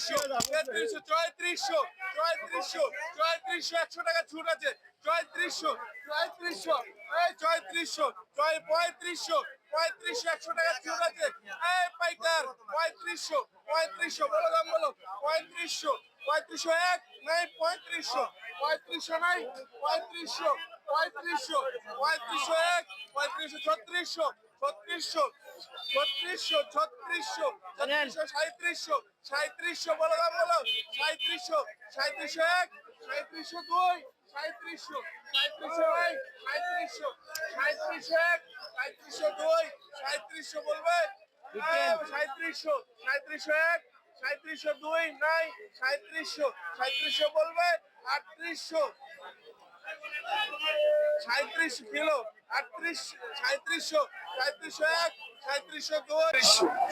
তেত্রিশশো তেত্রিশশো চৌত্রিশশো চৌত্রিশশো চৌত্রিশশো, একশো টাকা ছুট আছে। চৌত্রিশশো চৌত্রিশশো, এই চৌত্রিশশো চয় পঁয়ত্রিশশো পঁয়ত্রিশশো, একশো টাকা ছুট আছে। এই পাইকার, পঁয়ত্রিশশো পঁয়ত্রিশশো, বলো দাম বলো। পঁয়ত্রিশশো পঁয়ত্রিশশো এক, নাই পঁয়ত্রিশশো। পঁয়ত্রিশশো নাই, পঁয়ত্রিশশো পঁয়ত্রিশশো পঁয়ত্রিশশো এক, পঁয়ত্রিশশো ছত্রিশশো ছত্রিশশো ছত্রিশশো ছত্রিশশো ছত্রিশশো সাঁত্রিশশো সাঁত্রিশশো বলো দাম বলো। সাঁত্রিশশো সাঁত্রিশশো এক সাঁত্রিশশো দুই সাঁত্রিশশো সাঁত্রিশশো এক সাঁত্রিশশো সাঁত্রিশশো এক সাঁত্রিশশো দুই সাঁত্রিশশো বলবে? সাঁত্রিশশো সাঁত্রিশশো এক সাঁত্রিশশো দুই নাই সাঁত্রিশশো সাঁত্রিশশো বলবে? আটত্রিশশো। সাঁত্রিশ কিলো। আটত্রিশ সাঁত্রিশশো সাঁত্রিশশো এক সাঁত্রিশশো দুই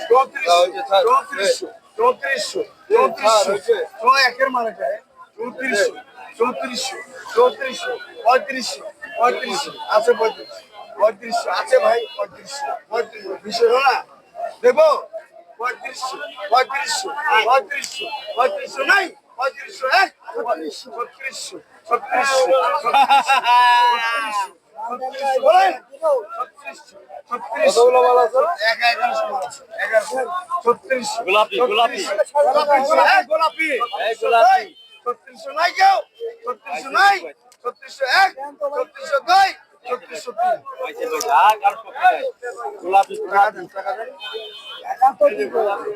চৌত্রিশশো। চৌত্রিশশো চৌত্রিশশো চৌ একের মানে যায়। চৌত্রিশশো চৌত্রিশশো চৌত্রিশশো পঁয়ত্রিশশো পঁয়ত্রিশশো আছে পঁয়ত্রিশ পঁয়ত্রিশশো আছে ভাই পঁয়ত্রিশশো পঁয়ত্রিশশো বিশ হলো না? দেবো? পঁয়ত্রিশশো পঁয়ত্রিশশো পঁয়ত্রিশশো পঁয়ত্রিশশো নাই? পঁয়ত্রিশশো এক ছত্রিশশো ছত্রিশশো ছত্রিশশো। গোলাপি, গোলাপি। গোলাপি। ছত্রিশশো নাই কেউ ছত্রিশশো নাই ছত্রিশশো এক ছত্রিশশো দুই ছত্রিশশো তিন গোলাপি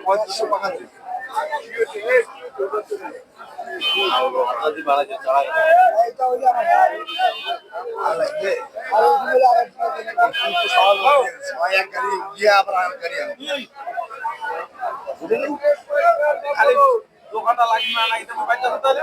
পঁয়ত্রিশশো টাকা দিন বাড়াতে গাড়ি গিয়ে আবার গাড়ি আনো দোকানটা লাগবে না তো মোবাইল চালাতে হলে